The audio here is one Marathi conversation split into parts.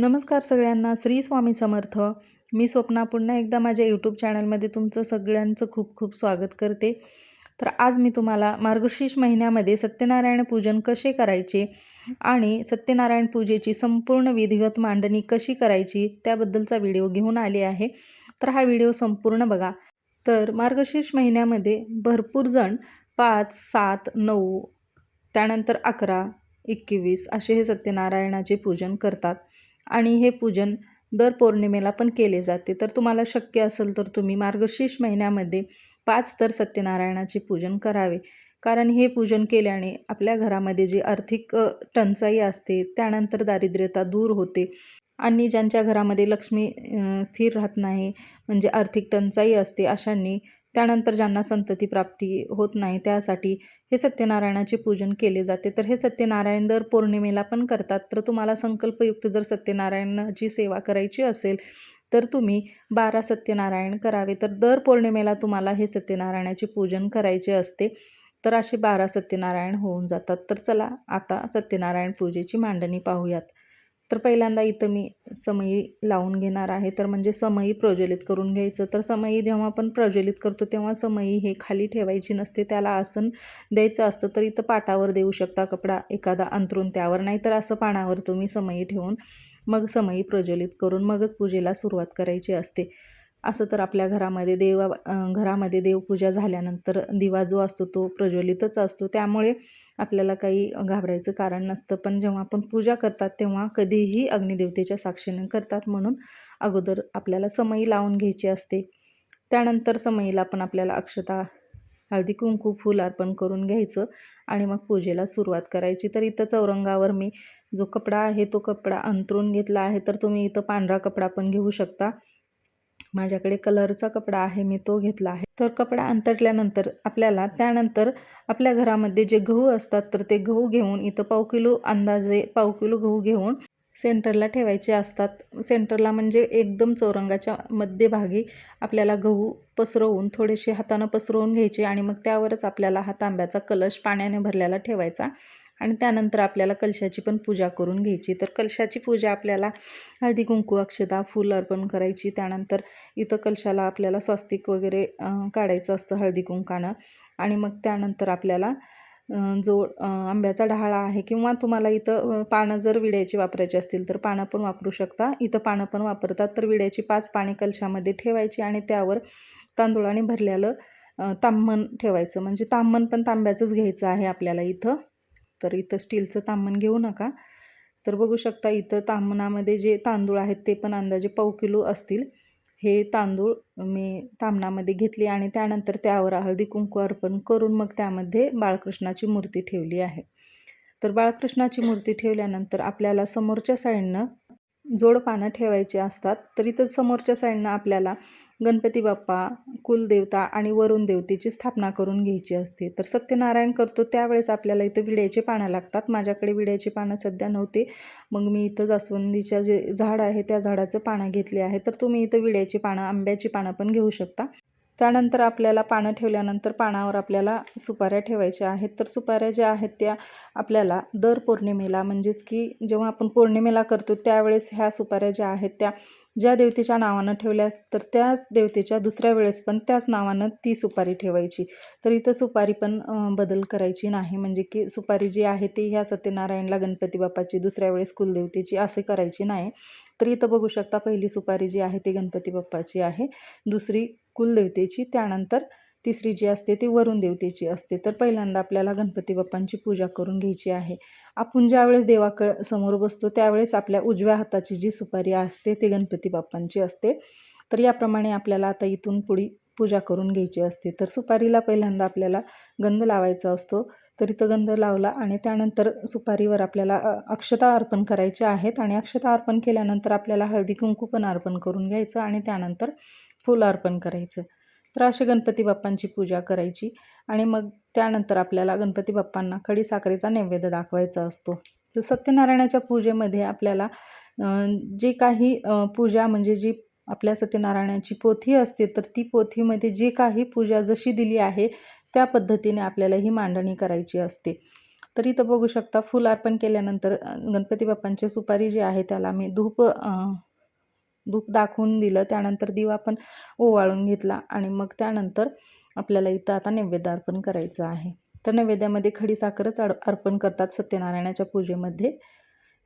नमस्कार सगळ्यांना श्री स्वामी समर्थ. मी स्वप्ना पुन्हा एकदा माझ्या यूट्यूब चॅनलमध्ये तुमचं सगळ्यांचं खूप खूप स्वागत करते. तर आज मी तुम्हाला मार्गशीर्ष महिन्यामध्ये सत्यनारायण पूजन कसे करायचे आणि सत्यनारायण पूजेची संपूर्ण विधिवत मांडणी कशी करायची त्याबद्दलचा व्हिडिओ घेऊन आले आहे. तर हा व्हिडिओ संपूर्ण बघा. तर मार्गशीर्ष महिन्यामध्ये भरपूर जण पाच सात नऊ त्यानंतर अकरा एकवीस असे हे सत्यनारायणाचे पूजन करतात. आणि हे पूजन दर पौर्णिमेला पण केले जाते. तर तुम्हाला शक्य असेल तर तुम्ही मार्गशीर्ष महिन्यामध्ये पाच तर सत्यनारायणाचे पूजन करावे. कारण हे पूजन केल्याने आपल्या घरामध्ये जी आर्थिक टंचाई असते त्यानंतर दारिद्र्यता दूर होते. आणि ज्यांच्या घरामध्ये लक्ष्मी स्थिर राहत नाही म्हणजे आर्थिक टंचाई असते अशांनी त्यानंतर ज्यांना संतती प्राप्ती होत नाही त्यासाठी हे सत्यनारायणाचे पूजन केले जाते. तर हे सत्यनारायण दर पौर्णिमेला पण करतात. तर तुम्हाला संकल्पयुक्त जर सत्यनारायणाची सेवा करायची असेल तर तुम्ही बारा सत्यनारायण करावे. तर दर पौर्णिमेला तुम्हाला हे सत्यनारायणाचे पूजन करायचे असते. तर असे बारा सत्यनारायण होऊन जातात. तर चला आता सत्यनारायण पूजेची मांडणी पाहूयात. तर पहिल्यांदा इथं मी समई लावून घेणार आहे. तर म्हणजे समई प्रज्वलित करून घ्यायचं. तर समई जेव्हा आपण प्रज्वलित करतो तेव्हा समई हे खाली ठेवायची नसते. त्याला आसन द्यायचं असतं तर इथं पाटावर देऊ शकता कपडा एखादा अंतरून त्यावर. नाहीतर असं पानावर तुम्ही समई ठेवून मग समई प्रज्वलित करून मगच पूजेला सुरुवात करायची असते. असं तर आपल्या घरामध्ये देवा घरामध्ये देवपूजा झाल्यानंतर दिवा जो असतो तो प्रज्वलितच असतो. त्यामुळे आपल्याला काही घाबरायचं कारण नसतं. पण जेव्हा आपण पूजा करतात तेव्हा कधीही अग्निदेवतेच्या साक्षीने करतात म्हणून अगोदर आपल्याला समई लावून घ्यायची असते. त्यानंतर समईला पण आपल्याला अक्षता हळदी कुंकू फूल अर्पण करून घ्यायचं आणि मग पूजेला सुरुवात करायची. तर इथं चौरंगावर मी जो कपडा आहे तो कपडा अंतरून घेतला आहे. तर तुम्ही इथं पांढरा कपडा पण घेऊ शकता. माझ्याकडे कलरचा कपडा आहे मी तो घेतला आहे. तर कपडा अंतरल्यानंतर आपल्याला त्यानंतर आपल्या घरामध्ये जे गहू असतात तर ते गहू घेऊन इथं पाव किलो अंदाजे पाव किलो गहू घेऊन सेंटरला ठेवायचे असतात. सेंटरला म्हणजे एकदम चौरंगाच्या मध्यभागी आपल्याला गहू पसरवून थोडेसे हातानं पसरवून घ्यायचे आणि मग त्यावरच आपल्याला हा तांब्याचा कलश पाण्याने भरलेला ठेवायचा. आणि त्यानंतर आपल्याला कलशाची पण पूजा करून घ्यायची. तर कलशाची पूजा आपल्याला हळदी कुंकू अक्षता फूल अर्पण करायची. त्यानंतर इथं कलशाला आपल्याला स्वस्तिक वगैरे काढायचं असतं हळदी कुंकानं. आणि मग त्यानंतर आपल्याला जो आंब्याचा डहाळा आहे किंवा तुम्हाला इथं पानं जर विड्याची वापरायची असतील तर पानं पण वापरू शकता. इथं पानं पण वापरतात. तर विड्याची पाच पाने कलशामध्ये ठेवायची आणि त्यावर तांदूळाने भरलेलं अं, ताम्हण ठेवायचं. म्हणजे ताम्हण पण तांब्याचंच घ्यायचं आहे आपल्याला इथं. तर इथं स्टीलचं ताम्हण घेऊ नका. तर बघू शकता इथं ताम्हणामध्ये जे तांदूळ आहेत ते पण अंदाजे पाव किलो असतील. हे तांदूळ मी तामणामध्ये घेतली आणि त्यानंतर त्यावर हळदी कुंकू अर्पण करून मग त्यामध्ये बाळकृष्णाची मूर्ती ठेवली आहे. तर बाळकृष्णाची मूर्ती ठेवल्यानंतर आपल्याला समोरच्या साईडनं जोड पानं ठेवायची असतात. तर इथं समोरच्या साईडनं आपल्याला गणपती बाप्पा कुलदेवता आणि वरुण देवतेची स्थापना करून घ्यायची असते. तर सत्यनारायण करतो त्यावेळेस आपल्याला इथं विड्याची पानं लागतात. माझ्याकडे विड्याची पानं सध्या नव्हते. मग मी इथं जास्वंदीच्या जे झाड आहे त्या झाडाचं पानं घेतले आहे. तर तुम्ही इथं विड्याची पानं आंब्याची पानं पण घेऊ शकता. त्यानंतर आपल्याला पानं ठेवल्यानंतर पानावर आपल्याला सुपाऱ्या ठेवायच्या आहेत. तर सुपाऱ्या ज्या आहेत त्या आपल्याला दर पौर्णिमेला म्हणजेच की जेव्हा आपण पौर्णिमेला करतो त्यावेळेस ह्या सुपाऱ्या ज्या आहेत त्या ज्या देवतेच्या नावानं ठेवल्या तर त्याच देवतेच्या दुसऱ्या वेळेस पण त्याच नावानं ती सुपारी ठेवायची. तर इथं सुपारी पण बदल करायची नाही. म्हणजे की सुपारी जी आहे ती ह्या सत्यनारायणला गणपती बाप्पाची दुसऱ्या वेळेस कुलदेवतेची असे करायची नाही. तर इथं बघू शकता पहिली सुपारी जी आहे ती गणपती बाप्पाची आहे. दुसरी कुलदेवतेची त्यानंतर तिसरी जी असते ती वरुण देवतेची असते. तर पहिल्यांदा आपल्याला गणपती बाप्पांची पूजा करून घ्यायची आहे. आपण ज्यावेळेस देवाक समोर बसतो त्यावेळेस आपल्या उजव्या हाताची जी सुपारी असते ती गणपती बाप्पांची असते. तर याप्रमाणे आपल्याला आता इथून पुढी पूजा करून घ्यायची असते. तर सुपारीला पहिल्यांदा आपल्याला गंध लावायचा असतो. तर इथं गंध लावला आणि त्यानंतर सुपारीवर आपल्याला अक्षता अर्पण करायच्या आहेत. आणि अक्षता अर्पण केल्यानंतर आपल्याला हळदी कुंकू पण अर्पण करून घ्यायचं आणि त्यानंतर फूल अर्पण करायचं. तर अशी गणपती बाप्पांची पूजा करायची आणि मग त्यानंतर आपल्याला गणपती बाप्पांना खडी साखरेचा नैवेद्य दाखवायचा असतो. तर सत्यनारायणाच्या पूजेमध्ये आपल्याला जे काही पूजा म्हणजे जी आपल्या सत्यनारायणाची पोथी असते तर ती पोथीमध्ये जी काही पूजा जशी दिली आहे त्या पद्धतीने आपल्याला ही मांडणी करायची असते. तर इथं बघू शकता फुल अर्पण केल्यानंतर गणपती बाप्पांची सुपारी जी आहे त्याला मी धूप धूप दाखवून दिलं त्यानंतर दिवा पण ओवाळून घेतला आणि मग त्यानंतर आपल्याला इथं आता नैवेद्य अर्पण करायचं आहे. तर नैवेद्यामध्ये खडीसाखरच अड अर्पण करतात सत्यनारायणाच्या पूजेमध्ये.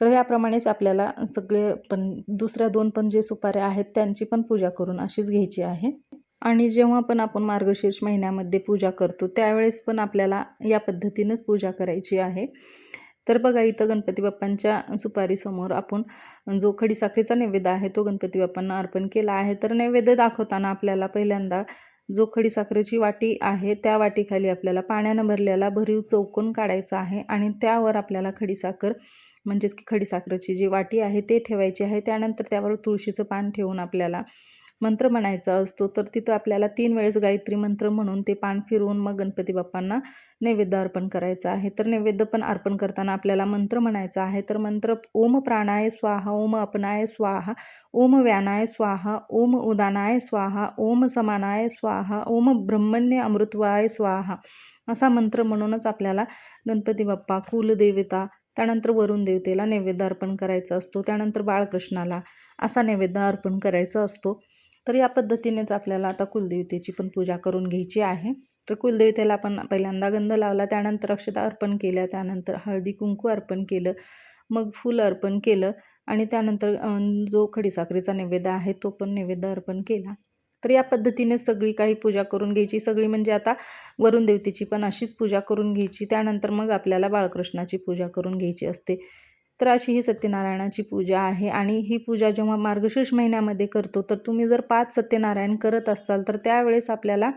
तर ह्याप्रमाणेच आपल्याला सगळे पण दुसऱ्या दोन पण जे सुपाऱ्या आहेत त्यांची पण पूजा करून अशीच घ्यायची आहे. आणि जेव्हा पण आपण मार्गशीर्ष महिन्यामध्ये पूजा करतो त्यावेळेस पण आपल्याला या पद्धतीनंच पूजा करायची आहे. तर बघा इथं गणपती बाप्पांच्या सुपारीसमोर आपण जो खडीसाखरेचा नैवेद्य आहे तो गणपती बाप्पांना अर्पण केला आहे. तर नैवेद्य दाखवताना आपल्याला पहिल्यांदा जो खडीसाखरेची वाटी आहे त्या वाटीखाली आपल्याला पाण्यानं भरलेला भरीव चौकोन काढायचा आहे आणि त्यावर आपल्याला खडीसाखर म्हणजेच की खडीसाखरेची जी वाटी आहे ते ठेवायची आहे. त्यानंतर त्यावर तुळशीचं पान ठेवून आपल्याला मंत्र म्हणायचा असतो तर तिथं आपल्याला तीन वेळेस गायत्री मंत्र म्हणून ते पान फिरवून मग गणपती बाप्पांना नैवेद्य अर्पण करायचं आहे. तर नैवेद्य पण अर्पण करताना आपल्याला मंत्र म्हणायचा आहे. तर मंत्र ओम प्राणाय स्वाहा ओम अपनाय स्वाहा ओम व्यानाय स्वाहा ओम उदानाय स्वाहा ओम समानाय स्वाहा ओम ब्रह्मण्य अमृतवाय स्वाहा. असा मंत्र म्हणूनच आपल्याला गणपती बाप्पा कुलदेवता त्यानंतर वरुण देवतेला नैवेद्य अर्पण करायचा असतो त्यानंतर बाळकृष्णाला असा नैवेद्य अर्पण करायचा असतो. तर या पद्धतीनेच आपल्याला आता कुलदेवतेची पण पूजा करून घ्यायची आहे. तर कुलदेवतेला आपण पहिल्यांदा गंध लावला त्यानंतर अक्षता अर्पण केल्या त्यानंतर हळदी कुंकू अर्पण केलं मग फूल अर्पण केलं आणि त्यानंतर जो खडीसाखरेचा नैवेद्य आहे तो पण नैवेद्य अर्पण केला. तर या पद्धतीने सगळी काही पूजा करून घ्यायची. सगळी म्हणजे आता वरुण देवतेची पण अशीच पूजा करून घ्यायची. त्यानंतर मग आपल्याला बाळकृष्णाची पूजा करून घ्यायची असते. तर अशी ही सत्यनारायणाची पूजा आहे आणि ही पूजा जेव्हा मार्गशीर्ष महिन्यामध्ये करतो तर तुम्ही जर पाच सत्यनारायण करत असाल तर त्यावेळेस आपल्याला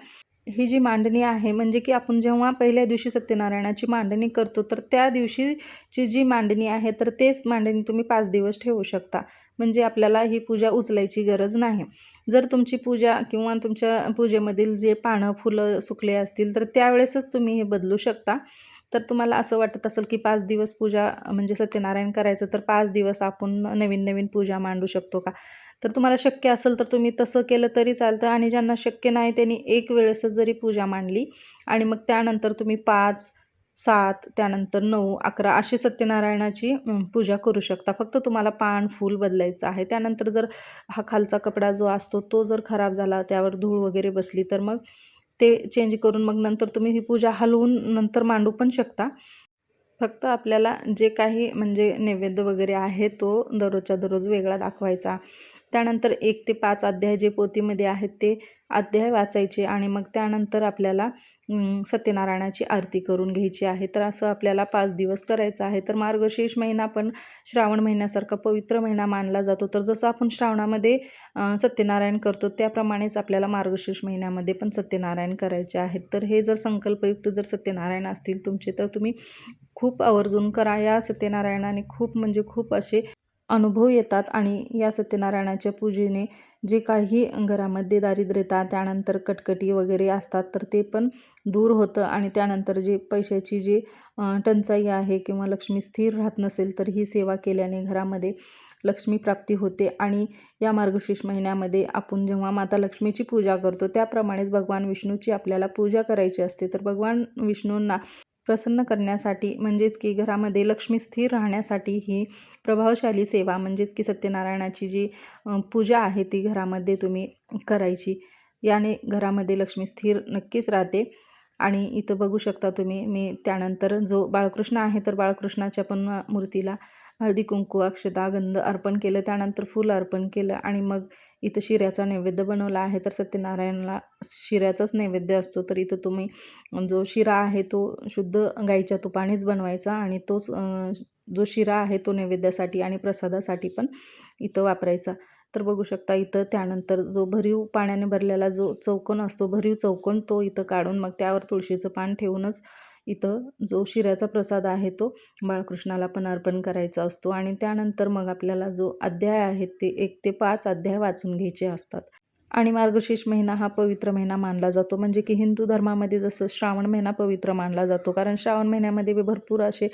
ही जी मांडणी आहे म्हणजे की आपण जेव्हा पहिल्या दिवशी सत्यनारायणाची मांडणी करतो तर त्या दिवशीची जी मांडणी आहे तर तेच मांडणी तुम्ही पाच दिवस ठेवू शकता. म्हणजे आपल्याला ही पूजा उचलायची गरज नाही. जर तुमची पूजा किंवा तुमच्या पूजेमधील जे पानं फुलं सुकले असतील तर त्यावेळेसच तुम्ही हे बदलू शकता. तर तुम्हाला असं वाटत असेल की पाच दिवस पूजा म्हणजे सत्यनारायण करायचं तर पाच दिवस आपण नवीन नवीन पूजा मांडू शकतो का? तर तुम्हाला शक्य असेल तर तुम्ही तसं केलं तरी चालतं आणि ज्यांना शक्य नाही त्यांनी एक वेळेसच जरी पूजा मांडली आणि मग त्यानंतर तुम्ही पाच सात त्यानंतर नऊ अकरा अशी सत्यनारायणाची पूजा करू शकता. फक्त तुम्हाला पान फूल बदलायचं आहे. त्यानंतर जर हा खालचा कपडा जो असतो तो जर खराब झाला त्यावर धूळ वगैरे बसली तर मग ते चेंज करून मग नंतर तुम्ही ही पूजा हलवून नंतर मांडू पण शकता. फक्त आपल्याला जे काही म्हणजे नैवेद्य वगैरे आहे तो दररोजच्या दररोज वेगळा दाखवायचा. त्यानंतर एक ते पाच अध्याय जे पोथीमध्ये आहेत ते अध्याय वाचायचे आणि मग त्यानंतर आपल्याला सत्यनारायणाची आरती करून घ्यायची आहे. तर असं आपल्याला पाच दिवस करायचं आहे. तर मार्गशीर्ष महिना पण श्रावण महिन्यासारखा पवित्र महिना मानला जातो. तर जसं आपण श्रावणामध्ये सत्यनारायण करतो त्याप्रमाणेच आपल्याला मार्गशीर्ष महिन्यामध्ये पण सत्यनारायण करायचे आहेत तर हे जर संकल्पयुक्त जर सत्यनारायण असतील तुमचे तर तुम्ही खूप आवर्जून करा या सत्यनारायणाने. खूप म्हणजे खूप असे अनुभव येतात आणि या सत्यनारायणाच्या पूजेने जे काही घरामध्ये दारिद्र्यता त्यानंतर कटकटी वगैरे असतात तर ते पण दूर होतं आणि त्यानंतर जे पैशाची जी टंचाई आहे किंवा लक्ष्मी स्थिर राहत नसेल तर ही सेवा केल्याने घरामध्ये लक्ष्मी प्राप्ती होते आणि या मार्गशीर्ष महिन्यामध्ये आपण जेव्हा माता लक्ष्मीची पूजा करतो त्याप्रमाणेच भगवान विष्णूची आपल्याला पूजा करायची असते. तर भगवान विष्णूंना प्रसन्न करण्यासाठी म्हणजेच की घरामध्ये लक्ष्मी स्थिर राहण्यासाठी ही प्रभावशाली सेवा म्हणजेच की सत्यनारायणाची जी पूजा आहे ती घरामध्ये तुम्ही करायची. याने घरामध्ये लक्ष्मी स्थिर नक्कीच राहते. आणि इथं बघू शकता तुम्ही मी त्यानंतर जो बाळकृष्ण आहे तर बाळकृष्णाच्या पण मूर्तीला हळदी कुंकू अक्षता गंध अर्पण केलं त्यानंतर फूल अर्पण केलं आणि मग इथं शिऱ्याचा नैवेद्य बनवला आहे. तर सत्यनारायणला शिऱ्याचाच नैवेद्य असतो. तर इथं तुम्ही जो शिरा आहे तो शुद्ध गाईच्या तुपानेच बनवायचा आणि तोच जो शिरा आहे तो नैवेद्यासाठी आणि प्रसादासाठी पण इथं वापरायचा. तर बघू शकता इथं त्यानंतर जो भरीव पाण्याने भरलेला जो चौकोन असतो भरीव चौकोन तो इथं काढून मग त्यावर तुळशीचं पान ठेवूनच इथं जो शिऱ्याचा प्रसाद आहे तो बाळकृष्णाला पण अर्पण करायचा असतो. आणि त्यानंतर मग आपल्याला जो अध्याय आहेत ते एक ते पाच अध्याय वाचून घ्यायचे असतात. आणि मार्गशीर्ष महिना हा पवित्र महिना मानला जातो. म्हणजे की हिंदू धर्मामध्ये जसं श्रावण महिना पवित्र मानला जातो. कारण श्रावण महिन्यामध्ये भरपूर असे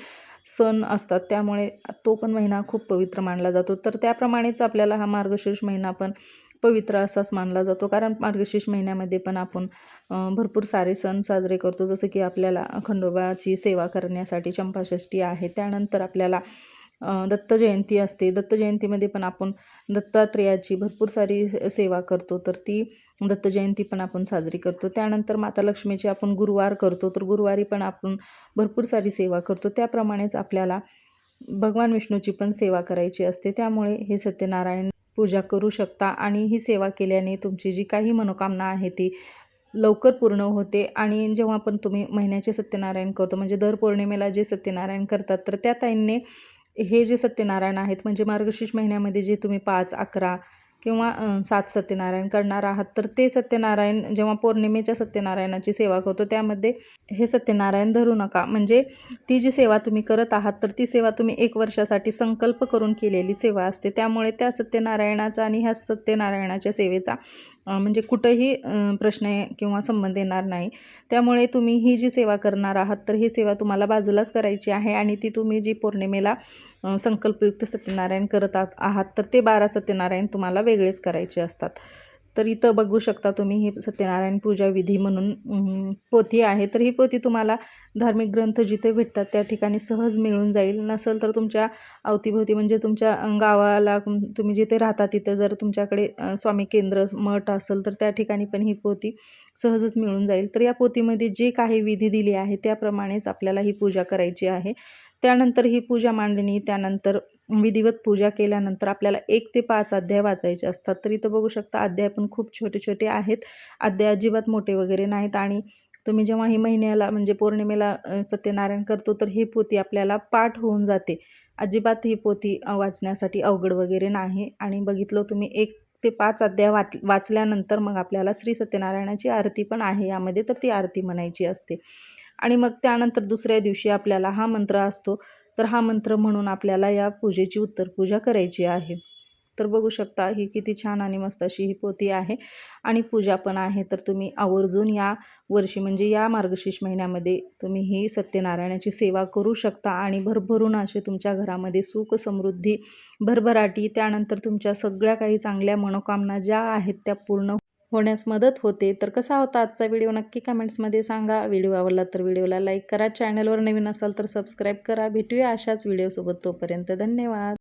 सण असतात. त्यामुळे तो पण महिना खूप पवित्र मानला जातो. तर त्याप्रमाणेच आपल्याला हा मार्गशीर्ष महिना पण पवित्र असाच मानला जातो. कारण मार्गशीर्ष महिन्यामध्ये पण आपण भरपूर सारे सण साजरे करतो. जसं की आपल्याला खंडोबाची सेवा करण्यासाठी चंपाषष्ठी आहे. त्यानंतर आपल्याला दत्त जयंती असते. दत्त जयंतीमध्ये पण आपण दत्तात्रेयाची भरपूर सारी सेवा करतो. तर ती दत्त जयंती पण आपण साजरी करतो. त्यानंतर माता लक्ष्मीची आपण गुरुवार करतो. तर गुरुवारी पण आपण भरपूर सारी सेवा करतो. त्याप्रमाणेच आपल्याला भगवान विष्णूची पण सेवा करायची असते. त्यामुळे हे सत्यनारायण पूजा करू शकता आणि ही सेवा केल्याने तुमची जी काही मनोकामना आहे ती लवकर पूर्ण होते. आणि जेव्हा पण तुम्ही महिन्याचे सत्यनारायण करतो म्हणजे दर पौर्णिमेला जे सत्यनारायण करतात तर त्या ताईंनी हे जे सत्यनारायण आहेत म्हणजे मार्गशीर्ष महिन्यामध्ये जे तुम्ही पाच अकरा किंवा सात सत्यनारायण करणार आहात तर ते सत्यनारायण जेव्हा पौर्णिमेच्या सत्यनारायणाची सेवा करतो त्यामध्ये हे सत्यनारायण धरू नका. म्हणजे ती जी सेवा तुम्ही करत आहात तर ती सेवा तुम्ही एक वर्षासाठी संकल्प करून केलेली सेवा असते. त्यामुळे त्या सत्यनारायणाचा आणि ह्या सत्यनारायणाच्या सेवेचा म्हणजे कुठंही प्रश्न आहे किंवा संबंध येणार नाही. त्यामुळे तुम्ही ही जी सेवा करणार आहात तर ही सेवा तुम्हाला बाजूलाच करायची आहे आणि ती तुम्ही जी पौर्णिमेला संकल्पयुक्त सत्यनारायण करत आहात तर ते बारा सत्यनारायण तुम्हाला वेगळेच करायचे असतात. तर इथं बघू शकता तुम्ही ही सत्यनारायण पूजा विधी म्हणून पोथी आहे. तर ही पोथी तुम्हाला धार्मिक ग्रंथ जिथे भेटतात त्या ठिकाणी सहज मिळून जाईल. नसेल तर तुमच्या अवतीभोवती म्हणजे तुमच्या गावाला तुम्ही जिथे राहता तिथे जर तुमच्याकडे स्वामी केंद्र मठ असेल तर त्या ठिकाणी पण ही पोथी सहजच मिळून जाईल. तर या पोथीमध्ये जे काही विधी दिली आहे त्याप्रमाणेच आपल्याला ही पूजा करायची आहे. त्यानंतर ही पूजा मांडणी त्यानंतर विधिवत पूजा केल्यानंतर आपल्याला एक ते पाच अध्याय वाचायचे असतात. तर इथं बघू शकता अध्याय पण खूप छोटे छोटे आहेत. अध्याय अजिबात मोठे वगैरे नाहीत आणि तुम्ही जेव्हा ही महिन्याला म्हणजे पौर्णिमेला सत्यनारायण करतो तर ही पोथी आपल्याला पाठ होऊन जाते. अजिबात ही पोथी वाचण्यासाठी अवघड वगैरे नाही आणि बघितलं तुम्ही एक ते पाच अध्याय वाच वाचल्यानंतर मग आपल्याला श्री सत्यनारायणाची आरती पण आहे यामध्ये तर ती आरती म्हणायची असते. आणि मग त्यानंतर दुसऱ्या दिवशी आपल्याला हा मंत्र असतो तर हा मंत्र म्हणून आपल्याला या पूजेची उत्तर पूजा करायची आहे. तर बघू शकता ही किती छान आणि मस्त अशी ही पोथी आहे आणि पूजा पण आहे. तर तुम्ही आवर्जून या वर्षी म्हणजे या मार्गशीर्ष महिन्यामध्ये तुम्ही ही सत्यनारायणाची सेवा करू शकता आणि भरभरून असे तुमच्या घरामध्ये सुख समृद्धी भरभराटी त्यानंतर तुमच्या सगळ्या काही चांगल्या मनोकामना ज्या आहेत त्या पूर्ण होण्यास मदत होते. तर कसा होता आजचा व्हिडिओ? नक्की कमेंट्समध्ये सांगा. व्हिडिओ आवडला तर व्हिडिओला लाईक करा. चॅनलवर नवीन असाल तर सबस्क्राईब करा. भेटूया अशाच व्हिडिओसोबत तोपर्यंत धन्यवाद.